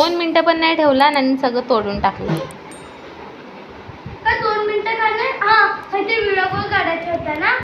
दोन मिनटं पण नाही ठेवला आणि सगळं तोडून टाकलं. दोन मिनटं काढणार हा ते व्हिडिओ कॉल काढायचा होता ना.